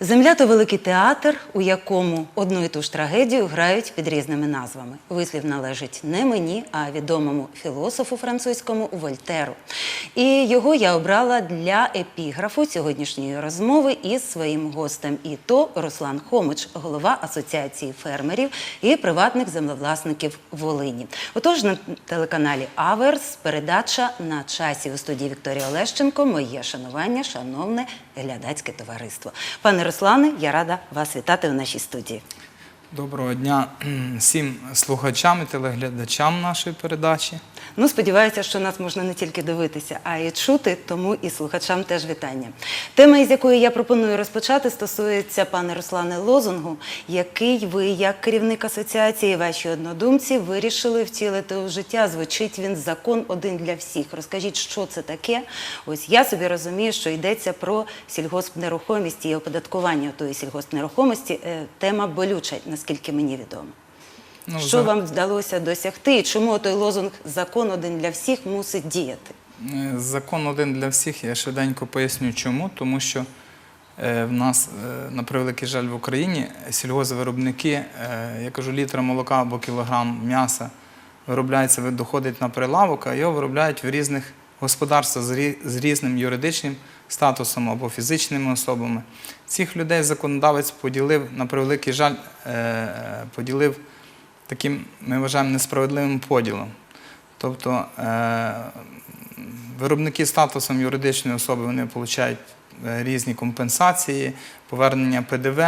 Земля то великий театр, у якому одну і ту ж трагедію грають під різними назвами. Вислів належить не мені, а відомому філософу французькому Вольтеру. І його я обрала для епіграфу сьогоднішньої розмови із своїм гостем. І то Руслан Хомич, голова Асоціації фермерів і приватних землевласників Волині. Отож, на телеканалі Аверс передача на часі у студії Вікторія Олещенко. Моє шанування, шановне глядацьке товариство. Пане Руслане, я рада вас вітати у нашій студії. Доброго дня всім слухачам і телеглядачам нашої передачі. Ну, сподіваюся, що нас можна не тільки дивитися, а й чути, тому і слухачам теж вітання. Тема, із якої я пропоную розпочати, стосується пане Руслане лозунгу, який ви, як керівник асоціації, ваші однодумці, вирішили втілити у життя. Звучить він закон один для всіх. Розкажіть, що це таке? Ось я собі розумію, що йдеться про сільгоспнерухомість і оподаткування тої сільгоспнерухомості. Е, Тема болюча, наскільки мені відомо. Ну, Що за- вам вдалося досягти і чому той лозунг закон один для всіх мусить діяти? Е, Закон один для всіх. Я швиденько поясню, чому. Тому що е, в нас, е, на превеликий жаль, в Україні сільгоспвиробники, е, я кажу, літр молока або кілограм м'яса виробляється, доходить на прилавок, а його виробляють в різних господарствах з різним юридичним статусом або фізичними особами. Цих людей законодавець поділив, на превеликий жаль, е, поділив таким, ми вважаємо, несправедливим поділом. Тобто е, виробники статусом юридичної особи вони отримують різні компенсації, повернення ПДВ,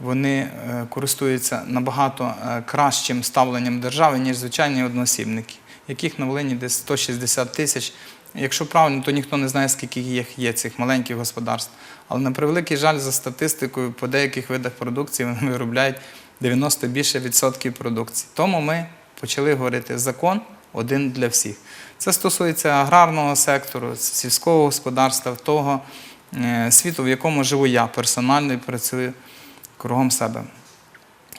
вони е, користуються набагато е, кращим ставленням держави, ніж звичайні одноосібники, яких на Волині десь 160 тисяч. Якщо правильно, то ніхто не знає, скільки їх є, цих маленьких господарств. Але на превеликий жаль, за статистикою, по деяких видах продукції вони виробляють 90 більше відсотків продукції. Тому ми почали говорити закон один для всіх. Це стосується аграрного сектору, сільського господарства, того е, світу, в якому живу я персонально і працюю кругом себе.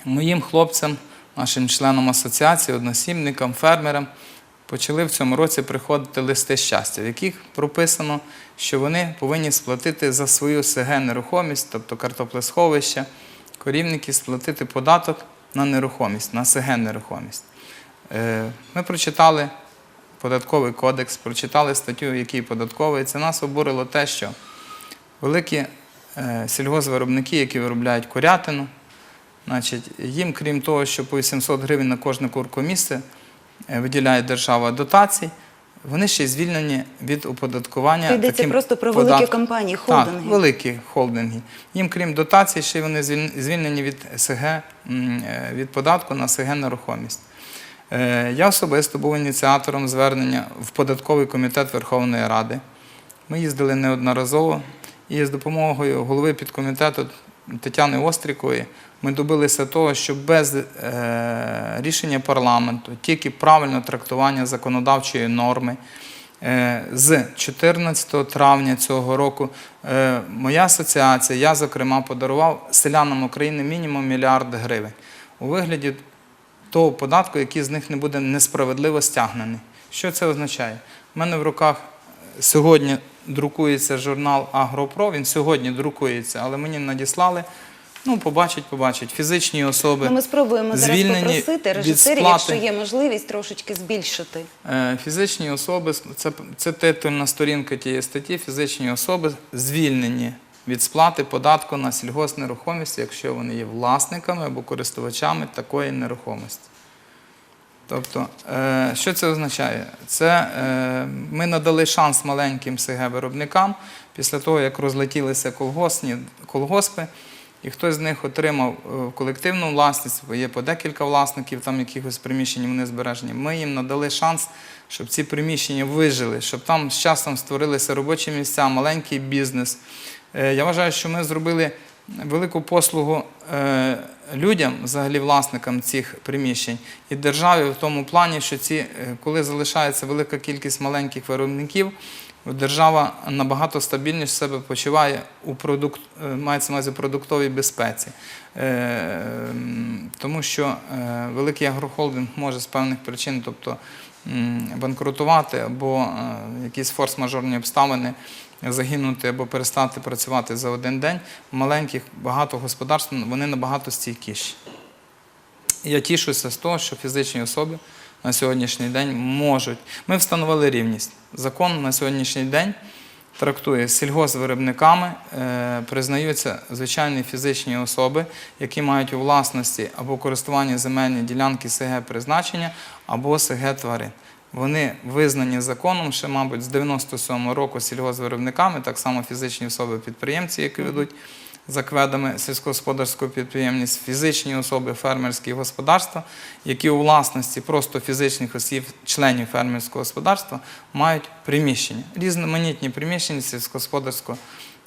Моїм хлопцям, нашим членам асоціації, односібникам, фермерам почали в цьому році приходити листи щастя, в яких прописано, що вони повинні сплатити за свою СГ нерухомість, тобто картоплесховище, корівники, сплатити податок на нерухомість, на СГ нерухомість. Е, Ми прочитали податковий кодекс, прочитали статтю, який податковий. Це нас обурило те, що великі е, сільгоспвиробники, які виробляють курятину, значить, їм, крім того, що по 800 гривень на кожне куркомісце виділяє держава дотацій, вони ще й звільнені від оподаткування. Йдеться таким просто про великі компанії, холдинги. Так, великі холдинги. Їм, крім дотацій, ще й вони звільнені від СГ, е, від податку на СГ нерухомість. Е, Я особисто був ініціатором звернення в податковий комітет Верховної Ради. Ми їздили неодноразово і з допомогою голови підкомітету Тетяни Острікової ми добилися того, що без е, рішення парламенту, тільки правильне трактування законодавчої норми. Е, З 14 травня цього року е, моя асоціація, я зокрема, подарував селянам України мінімум мільярд гривень у вигляді того податку, який з них не буде несправедливо стягнений. Що це означає? У мене в руках сьогодні друкується журнал Агропро, він сьогодні друкується, але мені надіслали. Ну, побачить, побачить. Фізичні особи. Ну, ми спробуємо зараз попросити режисерів, якщо є можливість, трошечки збільшити. Е, Фізичні особи, це, це титульна сторінка тієї статті, фізичні особи звільнені від сплати податку на сільгоспнерухомість, якщо вони є власниками або користувачами такої нерухомості. Тобто, е, що це означає? Це е, ми надали шанс маленьким СГ-виробникам після того, як розлетілися колгоспи, і хтось з них отримав е, колективну власність, бо є по декілька власників там якихось приміщень, вони збережені. Ми їм надали шанс, щоб ці приміщення вижили, щоб там з часом створилися робочі місця, маленький бізнес. Я вважаю, що ми зробили велику послугу е, людям, взагалі власникам цих приміщень, і державі в тому плані, що ці, е, коли залишається велика кількість маленьких виробників, держава набагато стабільніше себе почуває у продукт, е, мається на продуктовій безпеці. Е, Тому що е, великий агрохолдинг може з певних причин, тобто банкрутувати або якісь форс-мажорні обставини загинути або перестати працювати за один день. Маленьких багато господарств вони набагато стійкіші. Я тішуся з того, що фізичні особи на сьогоднішній день можуть. Ми встановили рівність. Закон на сьогоднішній день трактує сільгоспвиробниками, е, признаються звичайні фізичні особи, які мають у власності або користуванні земельні ділянки СГ призначення або СГ тварин. Вони визнані законом ще, мабуть, з 97-го року сільгоспвиробниками, так само фізичні особи-підприємці, які ведуть за кведами сільськогосподарську підприємність, фізичні особи, фермерські господарства, які у власності просто фізичних осіб, членів фермерського господарства, мають приміщення, різноманітні приміщення сільськогосподарського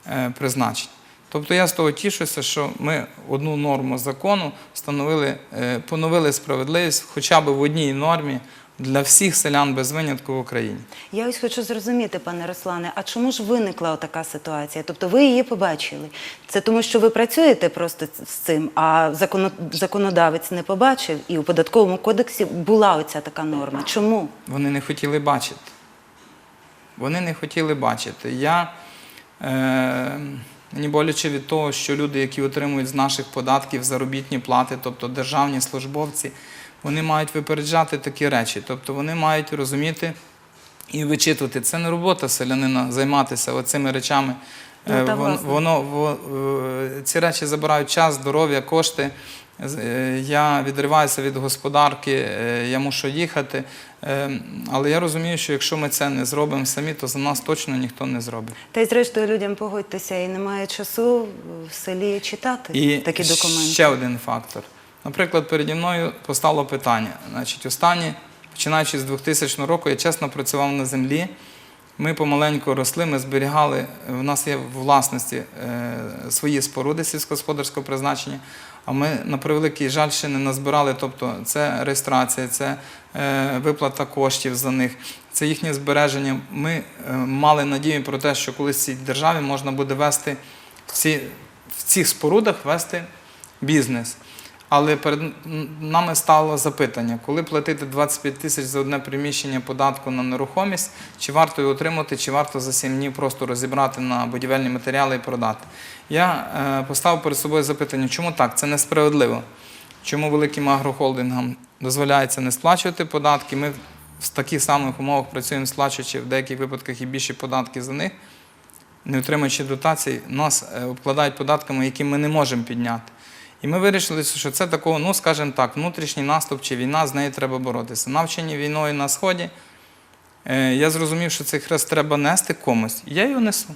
е, призначення. Тобто я з того тішуся, що ми одну норму закону встановили, е, поновили справедливість хоча б в одній нормі для всіх селян без винятку в Україні. Я ось хочу зрозуміти, пане Руслане, а чому ж виникла така ситуація? Тобто ви її побачили? Це тому, що ви працюєте просто з цим, а законодавець не побачив, і у податковому кодексі була оця така норма. Чому? Вони не хотіли бачити. Вони не хотіли бачити. Я е, мені боляче від того, що люди, які отримують з наших податків заробітні плати, тобто державні службовці, вони мають випереджати такі речі. Тобто вони мають розуміти і вичитувати. Це не робота селянина займатися оцими речами. Ну, Е, та, воно, е, ці речі забирають час, здоров'я, кошти. Е, Я відриваюся від господарки, я мушу їхати. Але я розумію, що якщо ми це не зробимо самі, то за нас точно ніхто не зробить. Та й зрештою людям погодьтеся, і немає часу в селі читати І такі документи. ще один фактор. Наприклад, переді мною постало питання. Значить, останні, починаючи з 2000 року, я чесно працював на землі. Ми помаленьку росли, ми зберігали, в нас є в власності е, свої споруди сільськогосподарського призначення, а ми, на превеликий жаль, ще не назбирали. Тобто це реєстрація, це е, виплата коштів за них, це їхнє збереження. Ми е, мали надію про те, що колись в цій державі можна буде вести в цих спорудах вести бізнес. Але перед нами стало запитання, коли платити 25 тисяч за одне приміщення податку на нерухомість, чи варто його отримати, чи варто за 7 днів просто розібрати на будівельні матеріали і продати. Я е, поставив перед собою запитання, чому так? Це несправедливо. Чому великим агрохолдингам дозволяється не сплачувати податки? Ми в таких самих умовах працюємо, сплачуючи в деяких випадках і більші податки за них, не отримуючи дотацій, нас е, обкладають податками, які ми не можемо підняти. І ми вирішили, що це такого, ну скажімо так, внутрішній наступ чи війна, з нею треба боротися. Навчені війною на сході. е, Я зрозумів, що цей хрест треба нести комусь. І я його несу.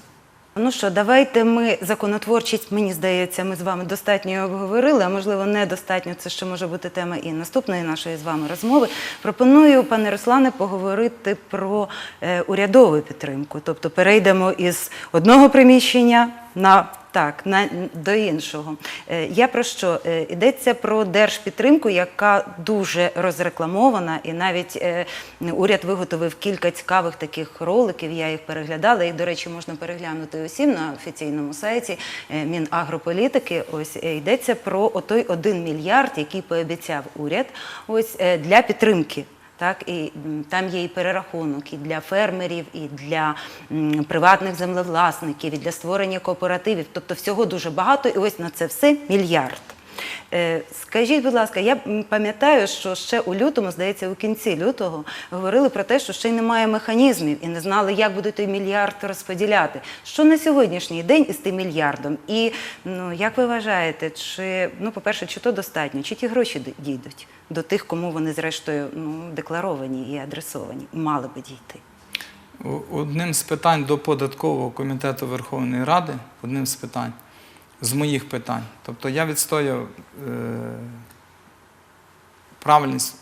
Ну що, давайте ми законотворчість, мені здається, ми з вами достатньо обговорили, а можливо, недостатньо. Це ще може бути тема і наступної нашої з вами розмови. Пропоную, пане Руслане, поговорити про е, урядову підтримку. Тобто перейдемо із одного приміщення на так, на до іншого. Е, Я про що? Е, Йдеться про держпідтримку, яка дуже розрекламована, і навіть е, уряд виготовив кілька цікавих таких роликів. Я їх переглядала. Їх, до речі, можна переглянути усім на офіційному сайті Мінагрополітики. Ось йдеться про отой один мільярд, який пообіцяв уряд, ось для підтримки. Так, і там є і перерахунок і для фермерів, і для м, приватних землевласників, і для створення кооперативів. Тобто всього дуже багато, і ось на це все мільярд. Е, Скажіть, будь ласка, я пам'ятаю, що ще у лютому, здається, у кінці лютого говорили про те, що ще й немає механізмів і не знали, як будуть той мільярд розподіляти. Що на сьогоднішній день із тим мільярдом? І ну як ви вважаєте, чи ну, по-перше, чи то достатньо, чи ті гроші дійдуть до тих, кому вони зрештою ну, декларовані і адресовані, мали би дійти? Одним з питань до податкового комітету Верховної Ради, одним з питань, з моїх питань. Тобто я відстояв е, правильність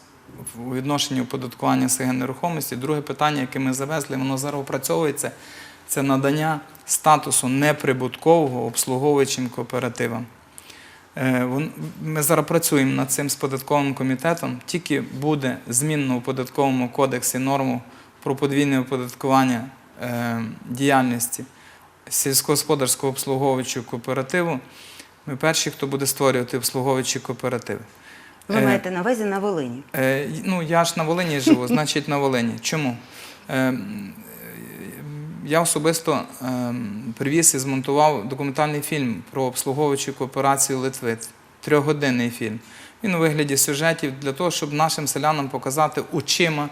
у відношенні оподаткування СГ нерухомості. Друге питання, яке ми завезли, воно зараз опрацьовується, це надання статусу неприбуткового обслуговуючим кооперативам. Е, Ми зараз працюємо над цим з податковим комітетом. Тільки буде змінено у податковому кодексі норму про подвійне оподаткування е, діяльності сільськогосподарського обслуговуючого кооперативу. Ми перші, хто буде створювати обслуговуючі кооперативи. Ви Е, маєте на увазі на Волині. Е, ну, я ж на Волині живу, значить на Волині. Чому? Е, я особисто е, привіз і змонтував документальний фільм про обслуговуючу кооперацію Литви. Трьохгодинний фільм. Він у вигляді сюжетів для того, щоб нашим селянам показати очима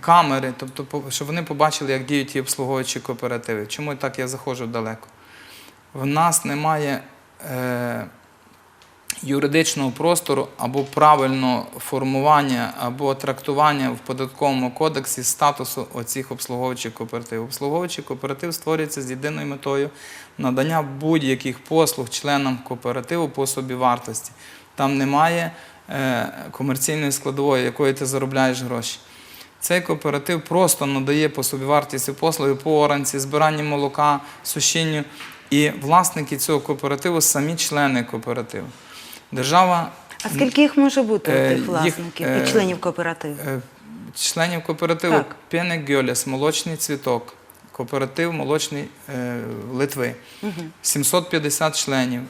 камери, тобто, щоб вони побачили, як діють ті обслуговуючі кооперативи. Чому так я заходжу далеко? В нас немає. Е, юридичного простору або правильного формування або трактування в податковому кодексі статусу оцих обслуговуючих кооперативів. Обслуговуючий кооператив створюється з єдиною метою надання будь-яких послуг членам кооперативу по собівартості. Там немає е, комерційної складової, якої ти заробляєш гроші. Цей кооператив просто надає по собівартості послуги по оранці, збиранні молока, сушінню. І власники цього кооперативу самі члени кооперативу. Держава А скільки їх може бути Е, тих їх, власників е, і членів кооперативу? е, членів кооперативу Так. Гьоліс, молочний цвіток, кооператив молочний е, Литви. 750 членів.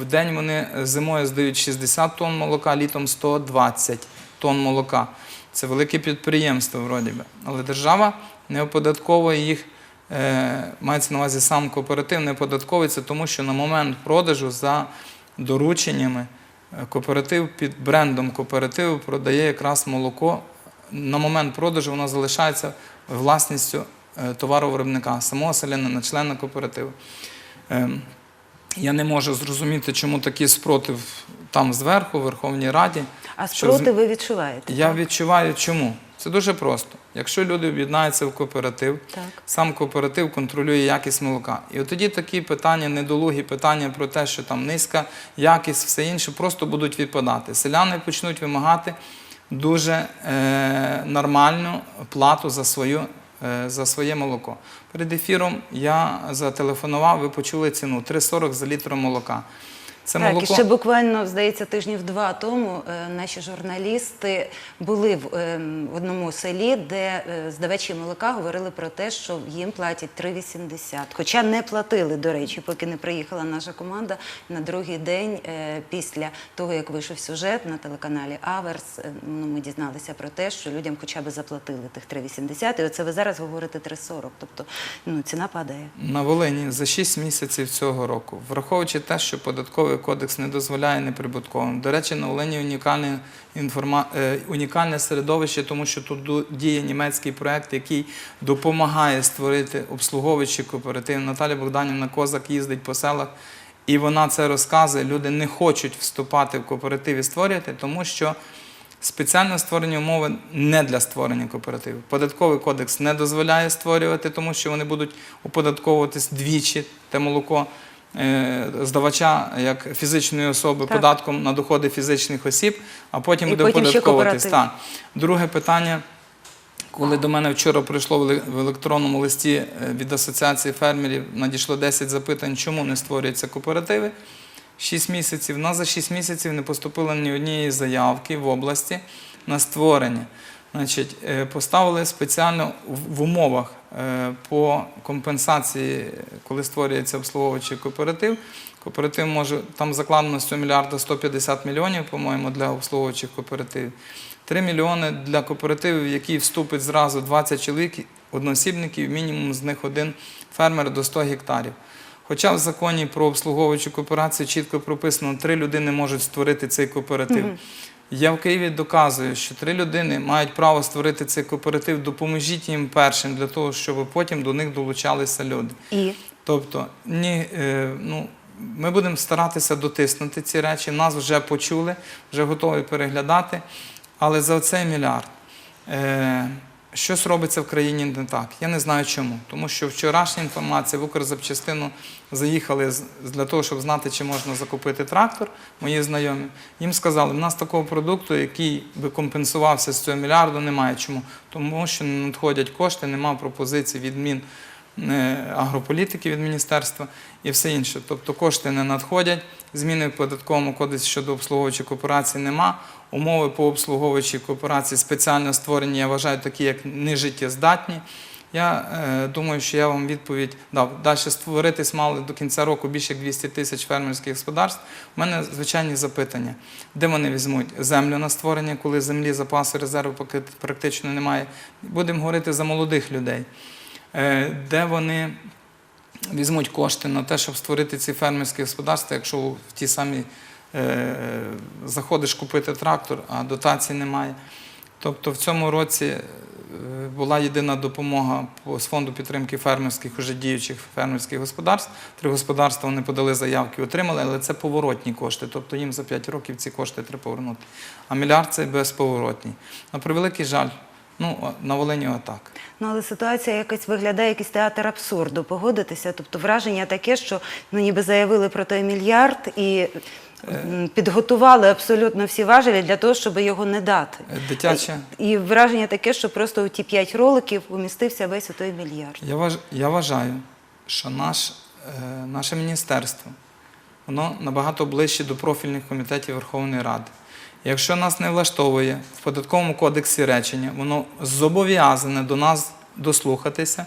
В день вони зимою здають 60 тонн молока, літом 120 тонн молока. Це велике підприємство, вроді би. Але держава не оподатковує їх, е, мається на увазі сам кооператив, не оподатковується, тому що на момент продажу за дорученнями е, кооператив під брендом кооперативу продає якраз молоко. На момент продажу воно залишається власністю е, товаровиробника, самого селянина, члена кооперативу. Ем, Я не можу зрозуміти, чому такий спротив там зверху, в Верховній Раді. А спроти ви відчуваєте? Я так? відчуваю, чому. Це дуже просто. Якщо люди об'єднаються в кооператив, Так. сам кооператив контролює якість молока. І от тоді такі питання, недолугі питання про те, що там низька якість, все інше, просто будуть відпадати. Селяни почнуть вимагати дуже е, нормальну плату за, свою, е, за своє молоко. Перед ефіром я зателефонував, ви почули ціну 3,40 за літр молока. Це так, молоко... і ще буквально, здається, тижнів два тому е, наші журналісти були в е, в одному селі, де е, здавачі молока говорили про те, що їм платять 3,80. Хоча не платили, до речі, поки не приїхала наша команда на другий день е, після того, як вийшов сюжет на телеканалі Аверс. Ну, ми дізналися про те, що людям хоча б заплатили тих 3,80. І оце ви зараз говорите 3,40. Тобто ну, ціна падає. На Волині за 6 місяців цього року, враховуючи те, що податковий кодекс не дозволяє неприбутковим. До речі, на Волині унікальне, інформа... е, унікальне середовище, тому що тут діє німецький проект, який допомагає створити обслуговуючі кооперативи. Наталя Богданівна Козак їздить по селах, і вона це розказує. Люди не хочуть вступати в кооператив і створювати, тому що Спеціально створені умови не для створення кооперативів. Податковий кодекс не дозволяє створювати, тому що вони будуть оподатковуватись двічі те молоко здавача як фізичної особи Так. податком на доходи фізичних осіб, а потім І буде потім. Так. Друге питання. Коли до мене вчора прийшло в електронному листі е, від Асоціації фермерів, надійшло 10 запитань, чому не створюються кооперативи. 6 місяців. У нас за 6 місяців не поступило ні однієї заявки в області на створення. Значить, е, поставили спеціально в- умовах е, по компенсації, коли створюється обслуговуючий кооператив. Кооператив може, там закладено 100 мільярда 150 мільйонів, по-моєму, для обслуговуючих кооперативів. 3 мільйони для кооперативів, в які вступить зразу 20 чоловік, одноосібників, мінімум з них один фермер до 100 гектарів. Хоча в законі про обслуговуючу кооперацію чітко прописано, три людини можуть створити цей кооператив. Я в Києві доказую, що три людини мають право створити цей кооператив. Допоможіть їм першим для того, щоб потім до них долучалися люди. І Тобто, ні, е, ну, ми будемо старатися дотиснути ці речі. Нас вже почули, вже готові переглядати. Але за цей мільярд е, щось робиться в країні не так. Я не знаю чому. Тому що вчорашня інформація в Укрзапчастину заїхали для того, щоб знати, чи можна закупити трактор, мої знайомі. Їм сказали, в нас такого продукту, який би компенсувався з цього мільярду, немає. Чому? Тому що не надходять кошти, немає пропозицій відмін агрополітики від міністерства і все інше. Тобто кошти не надходять, зміни в податковому кодексі щодо обслуговуючої кооперації нема. Умови по обслуговуючій кооперації спеціально створені, я вважаю, такі як нежиттєздатні. Я е, думаю, що я вам відповідь дав. Далі створитись мали до кінця року більше як 200 тисяч фермерських господарств. У мене звичайні запитання, де вони візьмуть землю на створення, коли землі запасу резерву практично немає. Будемо говорити за молодих людей. Е, де вони візьмуть кошти на те, щоб створити ці фермерські господарства, якщо в ті самі е, заходиш купити трактор, а дотацій немає. Тобто в цьому році е, була єдина допомога з фонду підтримки фермерських уже діючих фермерських господарств. Три господарства вони подали заявки, отримали, але це поворотні кошти. Тобто їм за 5 років ці кошти треба повернути. А мільярд це безповоротній. На превеликий жаль, ну на Волині отак. Ну, але ситуація якось виглядає якийсь театр абсурду. Погодитися. Тобто враження таке, що ну ніби заявили про той мільярд і м, підготували абсолютно всі важелі для того, щоб його не дати. Е, Дитяче. І враження таке, що просто у ті п'ять роликів умістився весь у той мільярд. Я, важ, я вважаю, що наш, е, наше міністерство воно набагато ближче до профільних комітетів Верховної Ради. Якщо нас не влаштовує в податковому кодексі речення, воно зобов'язане до нас дослухатися,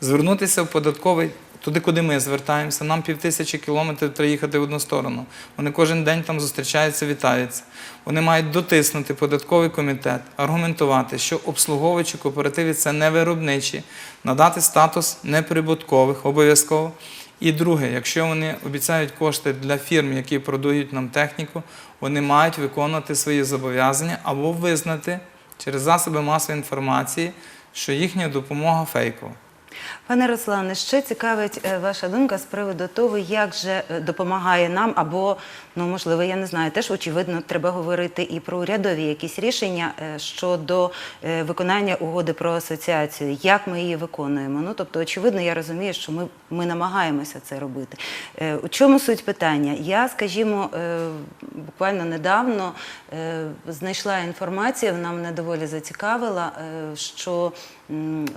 звернутися в податковий. Туди, куди ми звертаємося, нам півтисячі кілометрів треба їхати в одну сторону. Вони кожен день там зустрічаються, вітаються. Вони мають дотиснути податковий комітет, аргументувати, що обслуговуючі кооперативи це не виробничі, надати статус неприбуткових обов'язково. І друге, якщо вони обіцяють кошти для фірм, які продають нам техніку, вони мають виконувати свої зобов'язання або визнати через засоби масової інформації, що їхня допомога фейкова. Пане Руслане, ще цікавить е, ваша думка з приводу того, як же е, допомагає нам, або ну можливо, я не знаю, теж очевидно, треба говорити і про урядові якісь рішення е, щодо виконання угоди про асоціацію, як ми її виконуємо. Ну тобто, очевидно, я розумію, що ми, ми намагаємося це робити. У чому суть питання? Я, скажімо, буквально недавно знайшла інформацію, вона мене доволі зацікавила, що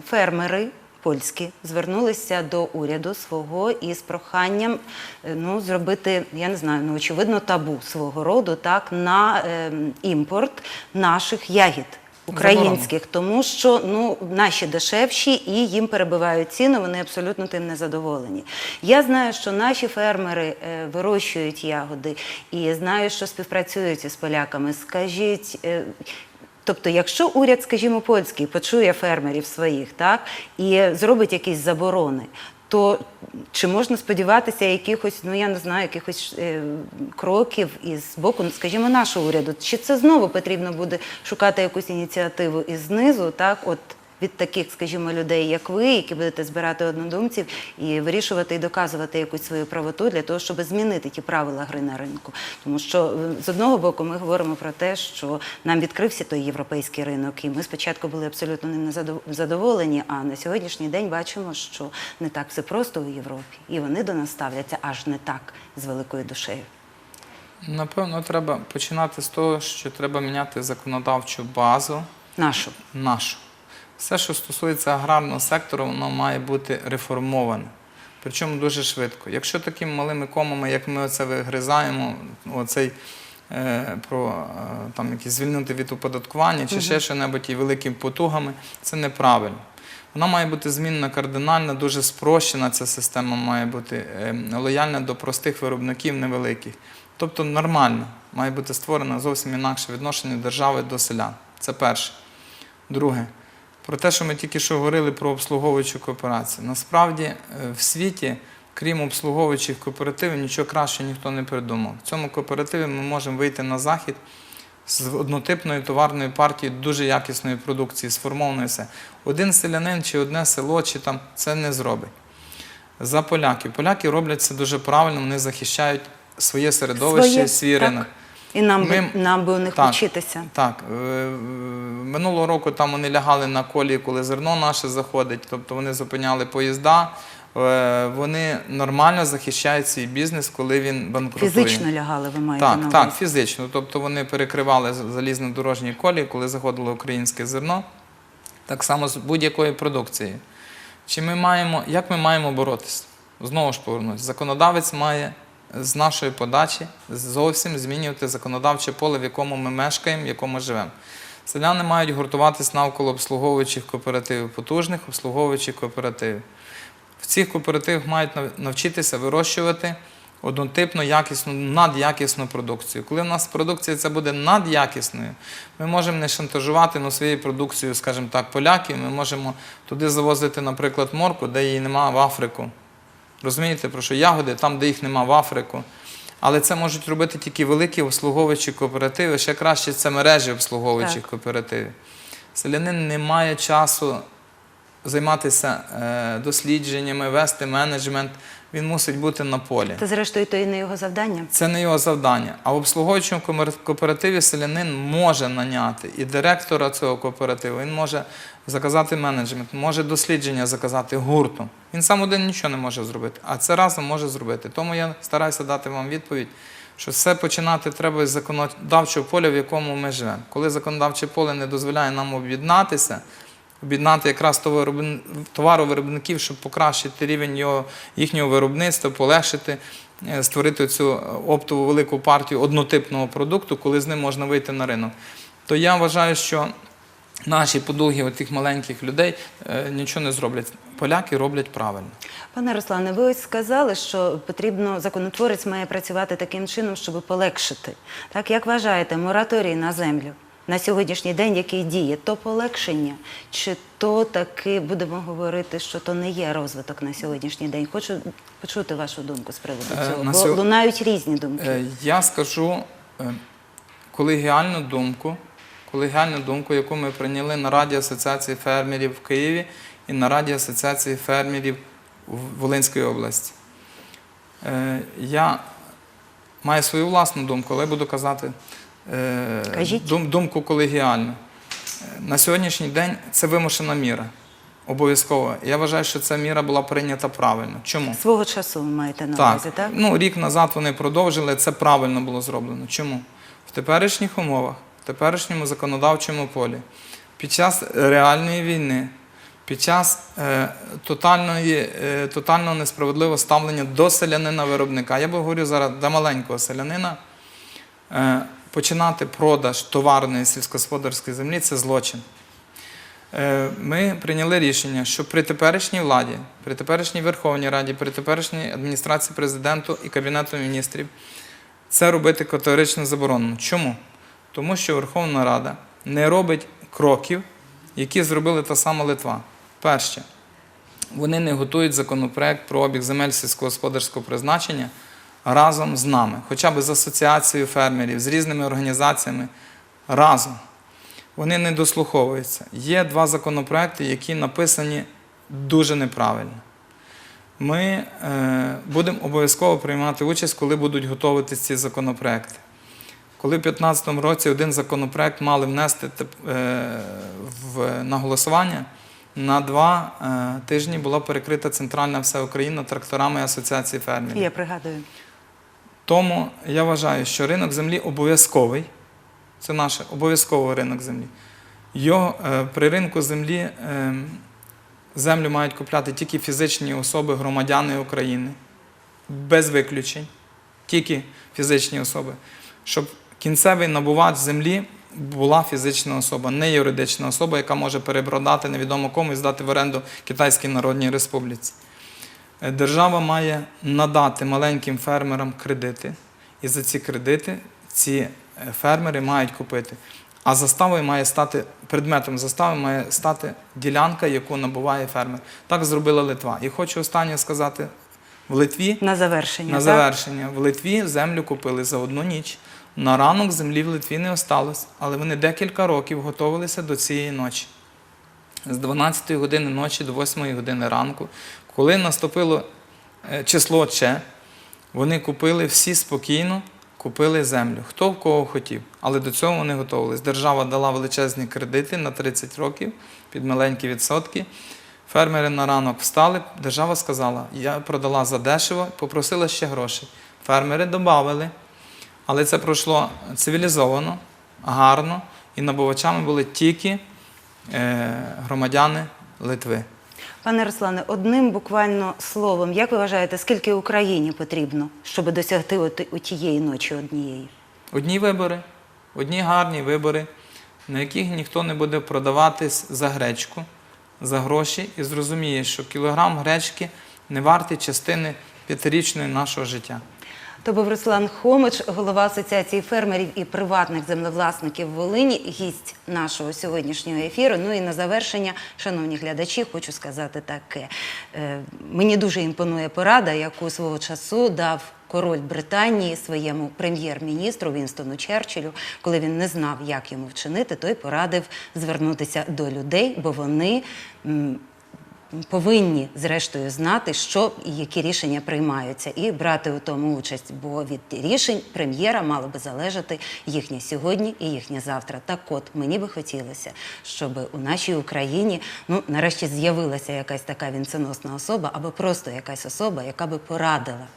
фермери польські звернулися до уряду свого із проханням е, ну, зробити, я не знаю, ну очевидно, табу свого роду так на е, імпорт наших ягід. Українських, тому що ну наші дешевші і їм перебивають ціни, вони абсолютно тим не задоволені. Я знаю, що наші фермери е, вирощують ягоди і знаю, що співпрацюють із поляками. Скажіть, е, Тобто, якщо уряд, скажімо, польський почує фермерів своїх, так і зробить якісь заборони, то чи можна сподіватися якихось, ну я не знаю, якихось е, кроків із боку, ну, скажімо, нашого уряду? Чи це знову потрібно буде шукати якусь ініціативу із знизу, так, от від таких, скажімо, людей, як ви, які будете збирати однодумців і вирішувати і доказувати якусь свою правоту для того, щоб змінити ті правила гри на ринку. Тому що е, з одного боку ми говоримо про те, що нам відкрився той європейський ринок, і ми спочатку були абсолютно ним задоволені. А на сьогоднішній день бачимо, що не так все просто у Європі, і вони до нас ставляться аж не так з великою душею. Напевно, треба починати з того, що треба міняти законодавчу базу Нашу. нашу. Все, що стосується аграрного сектору, воно має бути реформоване. Причому дуже швидко. Якщо такими малими комами, як ми оце вигризаємо, оцей е, про е, там якісь звільнити від оподаткування чи ще що-небудь і великими потугами, це неправильно. Вона має бути змінена кардинально, дуже спрощена ця система має бути е, лояльна до простих виробників невеликих. Тобто нормально має бути створено зовсім інакше відношення держави до селян. Це перше. Друге, про те, що ми тільки що говорили про обслуговуючу кооперацію. Насправді е, в світі, крім обслуговуючих кооперативів, нічого краще ніхто не придумав. В цьому кооперативі ми можемо вийти на захід з однотипною товарною партією дуже якісної продукції, сформованої все. Один селянин чи одне село, чи там це не зробить. За поляків. Поляки роблять це дуже правильно, вони захищають своє середовище, Своє, свій так. ринок. І нам, би, нам би у них Так. вчитися. Так, е, минулого року там вони лягали на колії, коли зерно наше заходить, тобто вони зупиняли поїзда. Е, Вони нормально захищають свій бізнес, коли він банкрутує. Фізично лягали, ви маєте на увазі. так, фізично. Тобто вони перекривали залізнодорожні колії, коли заходило українське зерно. Так само з будь-якою продукцією. Чи ми маємо, як ми маємо боротися? Знову ж повернусь. Законодавець має з нашої подачі зовсім змінювати законодавче поле, в якому ми мешкаємо, в якому живемо. Селяни мають гуртуватись навколо обслуговуючих кооперативів, потужних обслуговуючих кооперативів. В цих кооперативах мають навчитися вирощувати однотипну, якісну, надякісну продукцію. Коли в нас продукція ця буде надякісною, ми можемо не шантажувати ну, своєю продукцією, скажімо так, поляків. Ми можемо туди завозити, наприклад, морку, де її немає в Африку. Розумієте, про що ягоди, там, де їх нема в Африку. Але це можуть робити тільки великі обслуговуючі кооперативи, ще краще це мережі обслуговуючих кооперативів. Селянин не має часу займатися е, дослідженнями, вести менеджмент. Він мусить бути на полі. Та зрештою, то і не його завдання. Це не його завдання. А в обслуговуючому кооперативі селянин може наняти і директора цього кооперативу, він може заказати менеджмент, може дослідження заказати гурту. Він сам один нічого не може зробити, а це разом може зробити. Тому я стараюся дати вам відповідь, що все починати треба з законодавчого поля, в якому ми живемо. Коли законодавче поле не дозволяє нам об'єднатися, об'єднати якраз товаровиробників, щоб покращити рівень його, їхнього виробництва, полегшити, е, створити цю оптову велику партію однотипного продукту, коли з ним можна вийти на ринок. То я вважаю, що наші подолги тих маленьких людей е, нічого не зроблять. Поляки роблять правильно. Пане Руслане, ви ось сказали, що потрібно законотворець має працювати таким чином, щоб полегшити. Так як вважаєте, мораторій на землю на сьогоднішній день, який діє, то полегшення, чи то таки будемо говорити, що то не є розвиток на сьогоднішній день? Хочу почути вашу думку з приводу Е, цього, бо сьо- лунають різні думки. Е, Я скажу е, колегіальну думку, колегіальну думку, яку ми прийняли на Раді Асоціації фермерів в Києві і на Раді Асоціації фермерів в Волинської області. Я маю свою власну думку, але буду казати. Дум- думку колегіальну. Е, На сьогоднішній день це вимушена міра. Обов'язково. Я вважаю, що ця міра була прийнята правильно. Чому? Свого часу ви маєте на увазі, так? ну рік назад вони продовжили, це правильно було зроблено. Чому? В теперішніх умовах, в теперішньому законодавчому полі, під час реальної війни, під час е, тотальної, е, тотального несправедливого ставлення до селянина виробника, я би говорю зараз до маленького селянина, е, починати продаж товарної сільськогосподарської землі це злочин. Е, Ми прийняли рішення, що при теперішній владі, при теперішній Верховній Раді, при теперішній адміністрації президенту і Кабінету міністрів це робити категорично заборонено. Чому? Тому що Верховна Рада не робить кроків, які зробили та сама Литва. Перше, вони не готують законопроект про обіг земель сільськогосподарського призначення разом з нами, хоча б з асоціацією фермерів, з різними організаціями разом. Вони не дослуховуються. Є два законопроекти, які написані дуже неправильно. Ми е, будемо обов'язково приймати участь, коли будуть готуватися ці законопроекти. Коли в 2015 році один законопроект мали внести е, в, на голосування, на два е, тижні була перекрита центральна вся Україна тракторами Асоціації фермерів. Я пригадую. Тому я вважаю, що ринок землі обов'язковий. Це наш обов'язковий ринок землі. Його, е, при ринку землі е, землю мають купляти тільки фізичні особи, громадяни України, без виключень, тільки фізичні особи. Щоб кінцевий набувач землі була фізична особа, не юридична особа, яка може перепродати невідомо кому і здати в оренду Китайській Народній Республіці. Держава має надати маленьким фермерам кредити, і за ці кредити ці е, фермери мають купити. А заставою має стати предметом застави має стати ділянка, яку набуває фермер. Так зробила Литва. І хочу останнє сказати: в Литві На завершення. на так? завершення в Литві землю купили за одну ніч. На ранок землі в Литві не осталось, але вони декілька років готувалися до цієї ночі. З 12 години ночі до 8 години ранку, коли наступило е, число Че, вони купили всі спокійно, купили землю. Хто в кого хотів. Але до цього вони готувалися. Держава дала величезні кредити на 30 років під маленькі відсотки. Фермери на ранок встали, держава сказала, я продала за дешево, попросила ще грошей. Фермери додали, але це пройшло цивілізовано, гарно, і набувачами були тільки е, громадяни Литви. Пане Руслане, одним буквально словом, як ви вважаєте, скільки Україні потрібно, щоб досягти от, тієї ночі однієї? Одні вибори, одні гарні вибори, на яких ніхто не буде продаватись за гречку, за гроші, і зрозуміє, що кілограм гречки не вартий частини п'ятирічної нашого життя. То був Руслан Хомич, голова Асоціації фермерів і приватних землевласників Волині, гість нашого сьогоднішнього ефіру. Ну і на завершення, шановні глядачі, хочу сказати таке. Е, Мені дуже імпонує порада, яку свого часу дав король Британії своєму прем'єр-міністру Вінстону Черчиллю, коли він не знав, як йому вчинити, той порадив звернутися до людей, бо вони. Повинні зрештою знати, що і які рішення приймаються, і брати у тому участь, бо від рішень прем'єра мало би залежати їхнє сьогодні і їхнє завтра. Так от мені би хотілося, щоб у нашій Україні ну нарешті з'явилася якась така вінценосна особа, або просто якась особа, яка би порадила.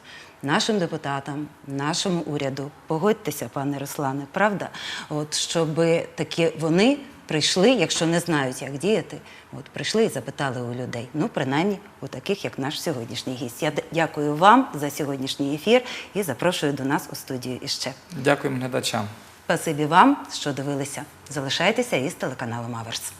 Нашим депутатам, нашому уряду, погодьтеся, пане Руслане, правда? От щоб таки вони прийшли, якщо не знають, як діяти, от прийшли і запитали у людей. Ну, принаймні, у таких, як наш сьогоднішній гість. Я дякую вам за сьогоднішній ефір і запрошую до нас у студію іще. Дякуємо глядачам. Спасибі вам, що дивилися. Залишайтеся із телеканалом Аверс.